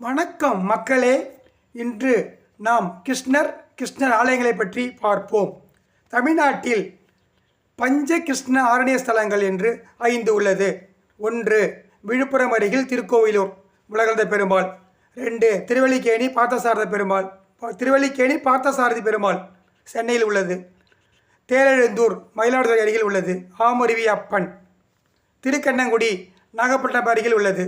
வணக்கம் மக்களே. இன்று நாம் கிருஷ்ணர் கிருஷ்ணர் ஆலயங்களை பற்றி பார்ப்போம். தமிழ்நாட்டில் பஞ்ச கிருஷ்ண ஆரண்ய ஸ்தலங்கள் என்று ஐந்து உள்ளது. ஒன்று விழுப்புரம் அருகில் திருக்கோவிலூர் உலகளந்த பெருமாள். ரெண்டு திருவல்லிக்கேணி பார்த்தசாரத பெருமாள். திருவல்லிக்கேணி பார்த்தசாரதி பெருமாள் சென்னையில் உள்ளது. தேரெழுந்தூர் மயிலாடுதுறை அருகில் உள்ளது. ஆமருவி அப்பன் திருக்கண்ணங்குடி நாகப்பட்டினம் அருகில் உள்ளது.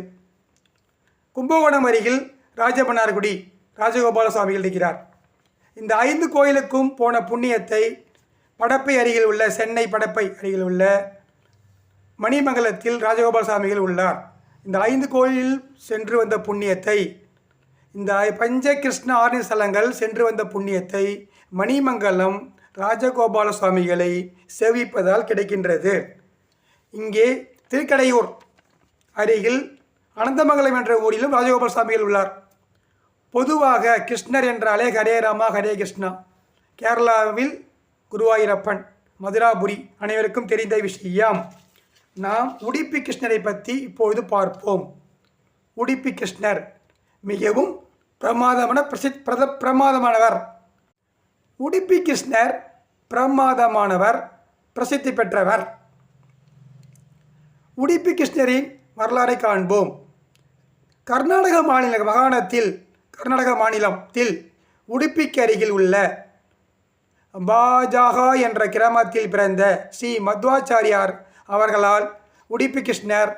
கும்பகோணம் அருகில் ராஜபன்னார்குடி ராஜகோபால சுவாமிகள் இருக்கிறார் இந்த ஐந்து கோயிலுக்கும் போன புண்ணியத்தை படப்பை அருகில் உள்ள சென்னை படப்பை அருகில் உள்ள மணிமங்கலத்தில் ராஜகோபால சுவாமிகள் உள்ளார். இந்த ஐந்து கோயிலில் சென்று வந்த புண்ணியத்தை இந்த பஞ்ச கிருஷ்ண ஆரண்ய ஸ்தலங்கள் சென்று வந்த புண்ணியத்தை மணிமங்கலம் ராஜகோபால சுவாமிகளை சேவிப்பதால் கிடைக்கின்றது. இங்கே திருக்கடையூர் அருகில் அனந்தமங்கலம் என்ற ஊரிலும் ராஜகோபால் சுவாமிகள் உள்ளார். பொதுவாக கிருஷ்ணர் என்றாலே ஹரே ராமா ஹரே கிருஷ்ணா. கேரளாவில் குருவாயூரப்பன் மதுராபுரி அனைவருக்கும் தெரிந்த விஷயம். நாம் உடுப்பி கிருஷ்ணரை பற்றி இப்பொழுது பார்ப்போம். உடுப்பி கிருஷ்ணர் மிகவும் பிரமாதமான பிரசித் பிரத பிரமாதமானவர். உடுப்பி கிருஷ்ணர் பிரமாதமானவர் பிரசித்தி பெற்றவர். உடுப்பி கிருஷ்ணரின் வரலாறை காண்போம். கர்நாடக மாநில மாகாணத்தில் கர்நாடக மாநிலத்தில் உடுப்பிக்கு அருகில் உள்ள பாஜாகா என்ற கிராமத்தில் பிறந்த ஸ்ரீ மத்வாச்சாரியார் அவர்களால் உடுப்பி கிருஷ்ணர்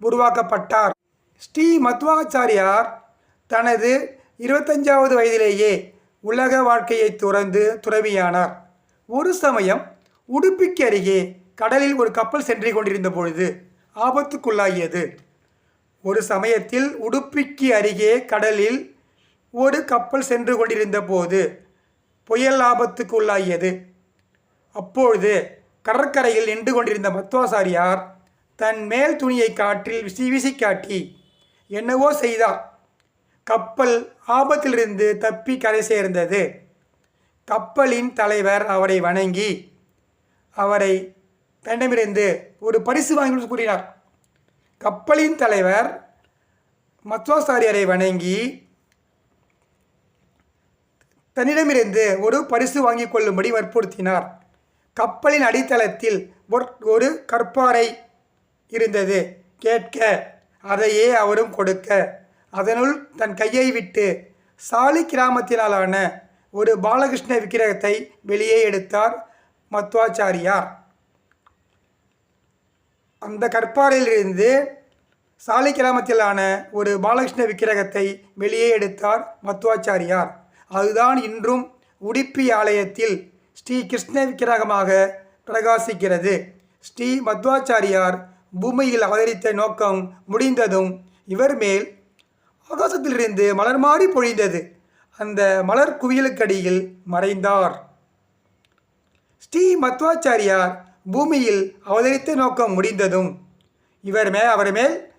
உருவாக்கப்பட்டார். ஸ்ரீ மத்வாச்சாரியார் தனது இருபத்தஞ்சாவது வயதிலேயே உலக வாழ்க்கையை துறந்து துறவியானார். ஒரு சமயம் உடுப்பிக்கு அருகே கடலில் ஒரு கப்பல் சென்று கொண்டிருந்த பொழுது ஆபத்துக்குள்ளாகியது. ஒரு சமயத்தில் உடுப்பிக்கு அருகே கடலில் ஒரு கப்பல் சென்று கொண்டிருந்த போது புயல் ஆபத்துக்கு உள்ளாகியது அப்பொழுது கடற்கரையில் நின்று கொண்டிருந்த மத்வாசாரியார் தன் மேல் துணியை காற்றில் விசி வீசி காட்டி என்னவோ செய்தார் கப்பல் ஆபத்திலிருந்து தப்பி கரை சேர்ந்தது. கப்பலின் தலைவர் அவரை வணங்கி அவரை தன்னிடமிருந்து ஒரு பரிசு வாங்கி கூறினார். கப்பலின் தலைவர் மத்வாசாரியரை வணங்கி தன்னிடமிருந்து ஒரு பரிசு வாங்கிக் கொள்ளும்படி வற்புறுத்தினார். கப்பலின் அடித்தளத்தில் ஒரு ஒரு கற்பாறை இருந்தது. கேட்க அதையே அவரும் கொடுக்க. அதனுள் தன் கையை விட்டு சாலி கிராமத்தினாலான ஒரு பாலகிருஷ்ண விக்கிரகத்தை வெளியே எடுத்தார் மத்வாச்சாரியார். அந்த கற்பாறையிலிருந்து சாலை கிராமத்திலான ஒரு பாலகிருஷ்ண விக்கிரகத்தை வெளியே எடுத்தார் மத்வாச்சாரியார் அதுதான் இன்றும் உடுப்பி ஆலயத்தில் ஸ்ரீ கிருஷ்ண விக்கிரகமாக பிரகாசிக்கிறது. ஸ்ரீ மத்வாச்சாரியார் பூமியில் அவதரித்த நோக்கம் முடிந்ததும் இவர் மேல் ஆகாசத்திலிருந்து மலர் மாறி பொழிந்தது. அந்த மலர் குவியலுக்கடியில் மறைந்தார். ஸ்ரீ மத்வாச்சாரியார் பூமியில் அவதரித்து நோக்கம் முடிந்ததும் இவர் மே அவர் மேல்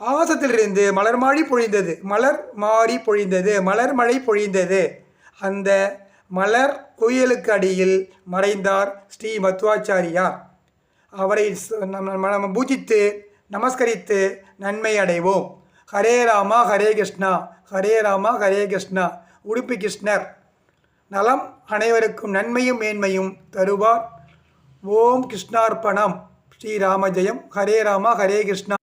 ஆகாசத்திலிருந்து மலர் மாறி பொழிந்தது. மலர் மாறி பொழிந்தது. மலர் மழை பொழிந்தது. அந்த மலர் குயிலுக்கு அடியில் மறைந்தார் ஸ்ரீ மத்வாச்சாரியார் அவரை நம்ம நம்ம பூஜித்து நமஸ்கரித்து நன்மை அடைவோம். ஹரே ராமா ஹரே கிருஷ்ணா ஹரே ராமா ஹரே கிருஷ்ணா. உடுப்பி கிருஷ்ணர். நலம் அனைவருக்கும் நன்மையும் மேன்மையும் தருவார். ஓம் கிருஷ்ணார்ப்பணம் ஸ்ரீராம ஜெயம். ஹரே ராமா ஹரே கிருஷ்ணா.